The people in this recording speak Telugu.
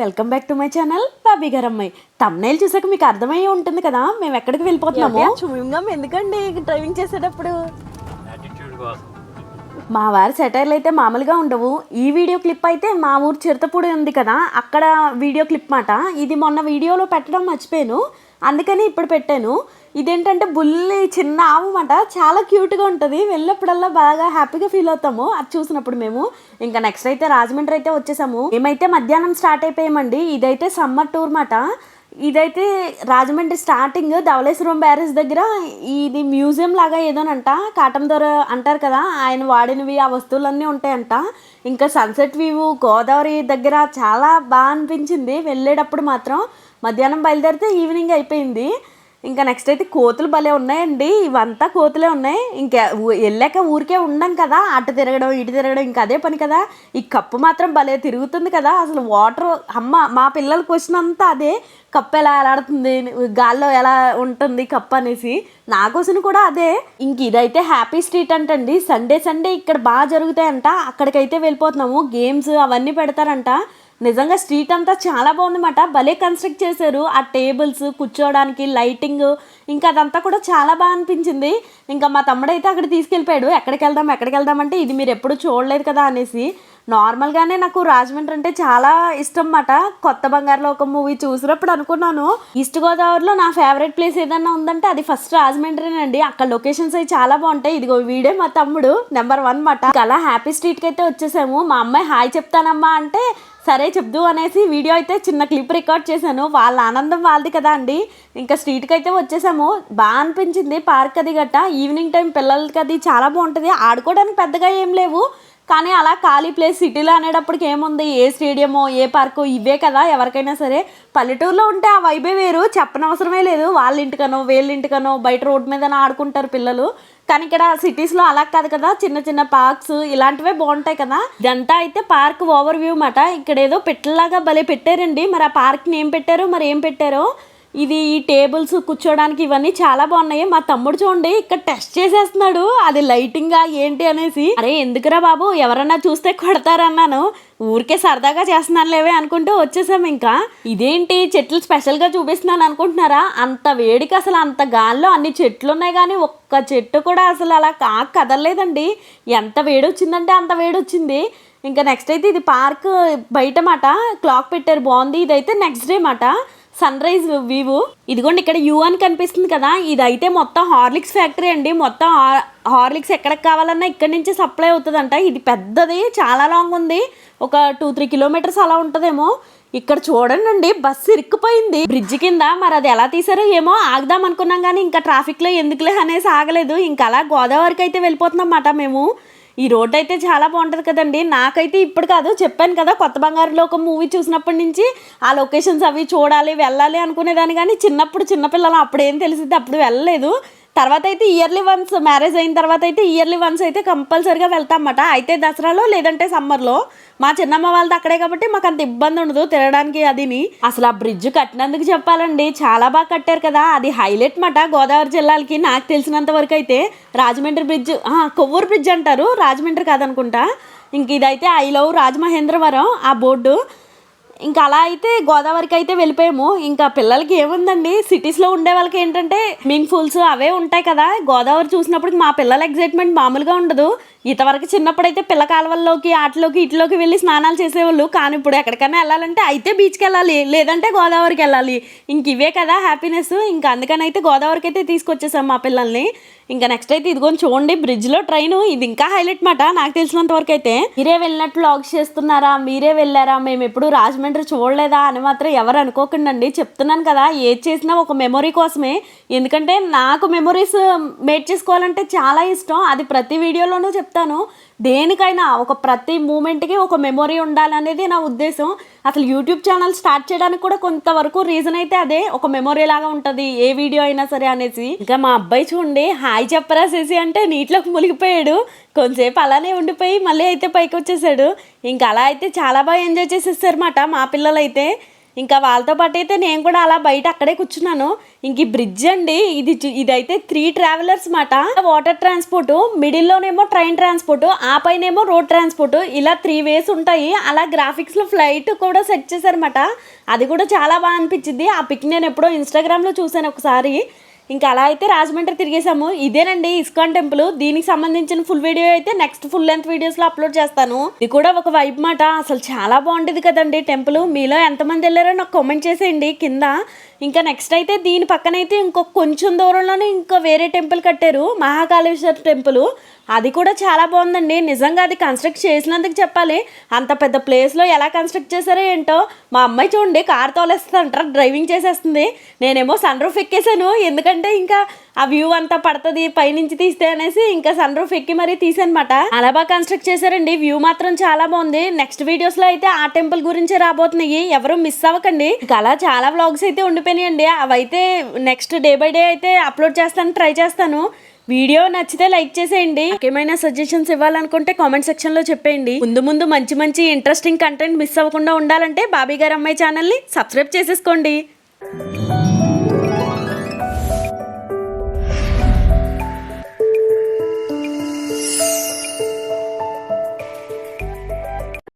Welcome back to my channel Bobby గారు అమ్మాయి తమ్నైల్ చూసాక మీకు అర్థమయ్యే ఉంటుంది కదా మేము ఎక్కడికి వెళ్ళిపోతున్నాము? చూయింగం ఎందుకండి డ్రైవింగ్ చేసేటప్పుడు? మా వారి సెటైర్లు అయితే మామూలుగా ఉండవు. ఈ వీడియో క్లిప్ అయితే మా ఊరు చిరుతపూడి ఉంది కదా అక్కడ వీడియో క్లిప్ మాట. ఇది మొన్న వీడియోలో పెట్టడం మర్చిపోయాను. అందుకని ఇప్పుడు పెట్టాను. ఇదేంటంటే బుల్లి చిన్న ఆవుమాట. చాలా క్యూట్గా ఉంటుంది. వెళ్ళినప్పుడల్లా బాగా హ్యాపీగా ఫీల్ అవుతాము. అది చూసినప్పుడు మేము. ఇంకా నెక్స్ట్ అయితే రాజమండ్రి అయితే వచ్చేసాము. మేమైతే మధ్యాహ్నం స్టార్ట్ అయిపోయామండి. ఇదైతే సమ్మర్ టూర్ మాట. ఇదైతే రాజమండ్రి స్టార్టింగ్ ధవళేశ్వరం బ్యారేజ్ దగ్గర ఇది మ్యూజియం లాగా ఏదోనంట. కాటం దొర అంటారు కదా ఆయన వాడినవి ఆ వస్తువులన్నీ ఉంటాయంట. ఇంకా సన్సెట్ వ్యూ గోదావరి దగ్గర చాలా బాగా అనిపించింది. వెళ్ళేటప్పుడు మాత్రం మధ్యాహ్నం బయలుదేరితే ఈవినింగ్ అయిపోయింది. ఇంకా నెక్స్ట్ అయితే కోతులు భలే ఉన్నాయండి. ఇవంతా కోతులే ఉన్నాయి. ఇంకా వెళ్ళాక ఊరికే ఉండం కదా. అటు తిరగడం ఇటు తిరగడం ఇంకా అదే పని కదా. ఈ కప్పు మాత్రం భలే తిరుగుతుంది కదా. అసలు వాటర్ అమ్మ మా పిల్లల క్వశ్చన్ అంతా అదే. కప్పు ఎలా ఎలాడుతుంది గాల్లో ఎలా ఉంటుంది కప్పు అనేసి. నా కోసం కూడా అదే. ఇంక ఇదైతే హ్యాపీ స్ట్రీట్ అంటండి. సండే సండే ఇక్కడ బాగా జరుగుతాయంట. అక్కడికైతే వెళ్ళిపోతున్నాము. గేమ్స్ అవన్నీ పెడతారంట. నిజంగా స్ట్రీట్ అంతా చాలా బాగుందన్నమాట. భలే కన్స్ట్రక్ట్ చేశారు. ఆ టేబుల్స్ కూర్చోవడానికి లైటింగ్ ఇంకా అదంతా కూడా చాలా బాగా అనిపించింది. ఇంకా మా తమ్ముడైతే అక్కడ తీసుకెళ్ళిపోయాడు. ఎక్కడికి వెళ్దాం ఎక్కడికి వెళ్దాం అంటే ఇది మీరు ఎప్పుడు చూడలేదు కదా అనేసి. నార్మల్గానే నాకు రాజమండ్రి అంటే చాలా ఇష్టం అన్నమాట కొత్త బంగారులో ఒక మూవీ చూసినప్పుడు అనుకున్నాను. ఈస్ట్ గోదావరిలో నా ఫేవరెట్ ప్లేస్ ఏదన్నా ఉందంటే అది ఫస్ట్ రాజమండ్రినండి. అక్కడ లొకేషన్స్ అవి చాలా బాగుంటాయి. ఇదిగో వీడే మా తమ్ముడు నెంబర్ వన్ మాట అలా హ్యాపీ స్ట్రీట్కి అయితే వచ్చేసాము. మా అమ్మాయి హాయ్ చెప్తానమ్మా అంటే సరే చెప్దు అనేసి వీడియో అయితే చిన్న క్లిప్ రికార్డ్ చేశాను. వాళ్ళ ఆనందం వాళ్ళది కదా అండి. ఇంకా స్ట్రీట్కి అయితే వచ్చేసాము. బాగా అనిపించింది. పార్క్ అది గట్ట. ఈవినింగ్ టైం పిల్లలకి అది చాలా బాగుంటుంది. ఆడుకోవడానికి పెద్దగా ఏం లేవు. కానీ అలా ఖాళీ ప్లేస్ సిటీలో అనేటప్పటికి ఏముంది? ఏ స్టేడియమో ఏ పార్కు ఇవే కదా. ఎవరికైనా సరే పల్లెటూరులో ఉంటే ఆ వైబే వేరు. చెప్పనవసరమే లేదు. వాళ్ళ ఇంటికనో వీళ్ళ ఇంటికనో బయట రోడ్ మీద ఆడుకుంటారు పిల్లలు. కానీ ఇక్కడ సిటీస్లో అలా కాదు కదా. చిన్న చిన్న పార్క్స్ ఇలాంటివే బాగుంటాయి కదా. ఇదంతా అయితే పార్క్ ఓవర్ వ్యూ మాట. ఇక్కడ ఏదో పెట్టలాగా భలే పెట్టారండి. మరి ఆ పార్క్ని ఏం పెట్టారు మరి ఏం పెట్టారో ఇది ఈ టేబుల్స్ కూర్చోడానికి ఇవన్నీ చాలా బాగున్నాయి. మా తమ్ముడు చూడండి ఇక్కడ టెస్ట్ చేసేస్తున్నాడు. అది లైటింగ్ ఏంటి అనేసి. అరే ఎందుకురా బాబు? ఎవరన్నా చూస్తే కొడతారన్నాను. ఊరికే సరదాగా చేస్తున్నాను లేవే అనుకుంటూ వచ్చేసాం ఇంకా. ఇదేంటి? చెట్లు స్పెషల్గా చూపిస్తున్నాను అనుకుంటున్నారా? అంత వేడికి అసలు అంత గాల్లో అన్ని చెట్లు ఉన్నాయి కానీ ఒక్క చెట్టు కూడా అసలు అలా కా కదలలేదండి. ఎంత వేడి వచ్చిందంటే అంత వేడి వచ్చింది ఇంకా నెక్స్ట్ అయితే ఇది పార్క్ బయట మాట క్లాక్ పెట్టారు బాగుంది. ఇదైతే నెక్స్ట్ డే మాట సన్ రైజ్ వ్యూ. ఇదిగోండి ఇక్కడ యూ అని కనిపిస్తుంది కదా. ఇదైతే మొత్తం హార్లిక్స్ ఫ్యాక్టరీ అండి. మొత్తం హార్లిక్స్ ఎక్కడికి కావాలన్నా ఇక్కడ నుంచి సప్లై అవుతుందంట. ఇది పెద్దది చాలా లాంగ్ ఉంది. ఒక టూ త్రీ కిలోమీటర్స్ అలా ఉంటుందేమో. ఇక్కడ చూడండి బస్సు ఇరుక్కుపోయింది. బ్రిడ్జ్ కింద. మరి అది ఎలా తీసారో ఏమో ఆగదాం అనుకున్నాం కానీ ఇంకా ట్రాఫిక్లో ఎందుకులే అనేసి ఆగలేదు. ఇంకా అలా గోదావరికి అయితే వెళ్ళిపోతున్నాం అన్నమాట మేము. ఈ రోడ్ అయితే చాలా బాగుంటుంది కదండి. నాకైతే ఇప్పుడు కాదు చెప్పాను కదా కొత్త బంగారులో ఒక మూవీ చూసినప్పటి నుంచి ఆ లొకేషన్స్ అవి చూడాలి వెళ్ళాలి అనుకునేదాన్ని. కానీ చిన్నప్పుడు చిన్నపిల్లలు అప్పుడు ఏం తెలిసింది అప్పుడు వెళ్ళలేదు. తర్వాత అయితే ఇయర్లీ వన్స్ మ్యారేజ్ అయిన తర్వాత అయితే ఇయర్లీ వన్స్ అయితే కంపల్సరీగా వెళ్తామట. అయితే దసరాలో లేదంటే సమ్మర్లో మా చిన్నమ్మ వాళ్ళది అక్కడే కాబట్టి మాకు అంత ఇబ్బంది ఉండదు తిరగడానికి అదిని. అసలు ఆ బ్రిడ్జ్ కట్టినందుకు చెప్పాలండి చాలా బాగా కట్టారు కదా. అది హైలైట్ మాట గోదావరి జిల్లాలకి. నాకు తెలిసినంత వరకు అయితే రాజమండ్రి బ్రిడ్జ్ కొవ్వూరు బ్రిడ్జ్ అంటారు. రాజమండ్రి కాదనుకుంటా. ఇంక ఇదైతే ఐ లవ్ రాజమహేంద్రవరం ఆ బోర్డు. ఇంకా అలా అయితే గోదావరికి అయితే వెళ్ళిపోయాము. ఇంకా పిల్లలకి ఏముందండి? సిటీస్లో ఉండే వాళ్ళకి ఏంటంటే మీన్ ఫుల్స్ అవే ఉంటాయి కదా. గోదావరి చూసినప్పుడు మా పిల్లల ఎగ్జైట్మెంట్ మామూలుగా ఉండదు. ఇంతవరకు చిన్నప్పుడైతే పిల్ల కాలువల్లోకి ఆటలోకి ఇట్లోకి వెళ్ళి స్నానాలు చేసేవాళ్ళు. కానీ ఇప్పుడు ఎక్కడికైనా వెళ్ళాలంటే అయితే బీచ్కి వెళ్ళాలి లేదంటే గోదావరికి వెళ్ళాలి. ఇంక ఇవే కదా హ్యాపీనెస్ ఇంకా అందుకని అయితే గోదావరికి అయితే తీసుకొచ్చేసాం మా పిల్లల్ని. ఇంకా నెక్స్ట్ అయితే ఇదిగోని చూడండి బ్రిడ్జ్లో ట్రైన్ ఇది ఇంకా హైలైట్ మాట నాకు తెలిసినంత వరకు అయితే. మీరే వెళ్ళినట్లు లాగ్స్ చేస్తున్నారా? మీరే వెళ్ళారా? మేము ఎప్పుడు రాజమండ్రి చూడలేదా అని మాత్రం ఎవరు అనుకోకుండా అండి చెప్తున్నాను కదా ఏది చేసినా ఒక మెమొరీ కోసమే. ఎందుకంటే నాకు మెమొరీస్ మేట్ చేసుకోవాలంటే చాలా ఇష్టం. అది ప్రతి వీడియోలోనూ చెప్తాను. చెప్తాను. దేనికైనా ఒక ప్రతి మూమెంట్కి ఒక మెమొరీ ఉండాలనేది నా ఉద్దేశం. అసలు యూట్యూబ్ ఛానల్ స్టార్ట్ చేయడానికి కూడా కొంతవరకు రీజన్ అయితే అదే. ఒక మెమొరీ లాగా ఉంటుంది. ఏ వీడియో అయినా సరే అనేసి. ఇంకా మా అబ్బాయి చూడండి హాయ్ చెప్పరా చేసి అంటే నీటిలోకి మునిగిపోయాడు. కొంతసేపు అలానే ఉండిపోయి మళ్ళీ అయితే పైకి వచ్చేసాడు ఇంకా అలా అయితే చాలా బాగా ఎంజాయ్ చేసేసారన్నమాట మా పిల్లలైతే. ఇంకా వాళ్ళతో పాటు అయితే నేను కూడా అలా బయట అక్కడే కూర్చున్నాను. ఇంక ఈ బ్రిడ్జ్ అండి ఇది ఇదైతే త్రీ ట్రావెలర్స్ మాట. వాటర్ ట్రాన్స్పోర్ట్ మిడిల్లోనేమో ట్రైన్ ట్రాన్స్పోర్ట్ ఆ పైనేమో రోడ్ ట్రాన్స్పోర్ట్ ఇలా త్రీ వేస్ ఉంటాయి. అలా గ్రాఫిక్స్లో ఫ్లైట్ కూడా సెట్ చేశారన్నమాట అది కూడా చాలా బాగా అనిపించింది. ఆ పిక్ నేను ఎప్పుడో ఇన్స్టాగ్రామ్లో చూశాను ఒకసారి. ఇంకా అలా అయితే రాజమండ్రి తిరిగేసాము ఇదేనండి ఇస్కాన్ టెంపుల్. దీనికి సంబంధించిన ఫుల్ వీడియో అయితే నెక్స్ట్ ఫుల్ లెంత్ వీడియోస్లో అప్లోడ్ చేస్తాను. ఇది కూడా ఒక వైబ్ మాట. అసలు చాలా బాగుండేది కదండి టెంపుల్. మీలో ఎంతమంది వెళ్ళారో నాకు కామెంట్ చేసేయండి కింద. ఇంకా నెక్స్ట్ అయితే దీని పక్కనైతే ఇంకో కొంచెం దూరంలోనే ఇంకో వేరే టెంపుల్ కట్టారు. మహాకాళేశ్వర టెంపుల్. అది కూడా చాలా బాగుందండి. నిజంగా అది కన్స్ట్రక్ట్ చేసినందుకు చెప్పాలి. అంత పెద్ద ప్లేస్లో ఎలా కన్స్ట్రక్ట్ చేశారో ఏంటో. మా అమ్మాయి చూడండి కార్ తోలేస్తుంటారు డ్రైవింగ్ చేసేస్తుంది. నేనేమో సన్ రూఫ్ ఎక్కేసాను ఎందుకంటే ఎందుకంటే ఇంకా ఆ వ్యూ అంతా పడుతుంది పైనుంచి తీస్తే అనేసి ఇంకా సన్ రూఫ్ ఎక్కి మరీ తీసానమాట. అలా బాగా కన్స్ట్రక్ట్ చేశారండి. వ్యూ మాత్రం చాలా బాగుంది. నెక్స్ట్ వీడియోస్లో అయితే ఆ టెంపుల్ గురించి రాబోతున్నాయి. ఎవరు మిస్ అవ్వకండి. ఇంకా అలా చాలా వ్లాగ్స్ అయితే ఉండిపోయినాయండి. అవైతే నెక్స్ట్ డే బై డే అయితే అప్లోడ్ చేస్తాను ట్రై చేస్తాను. వీడియో నచ్చితే లైక్ చేసేయండి. ఏమైనా సజెషన్స్ ఇవ్వాలనుకుంటే కామెంట్ సెక్షన్లో చెప్పేయండి. ముందు ముందు మంచి మంచి ఇంట్రెస్టింగ్ కంటెంట్ మిస్ అవ్వకుండా ఉండాలంటే బాబీ గారు అమ్మాయి ఛానల్ని సబ్స్క్రైబ్ చేసేసుకోండి.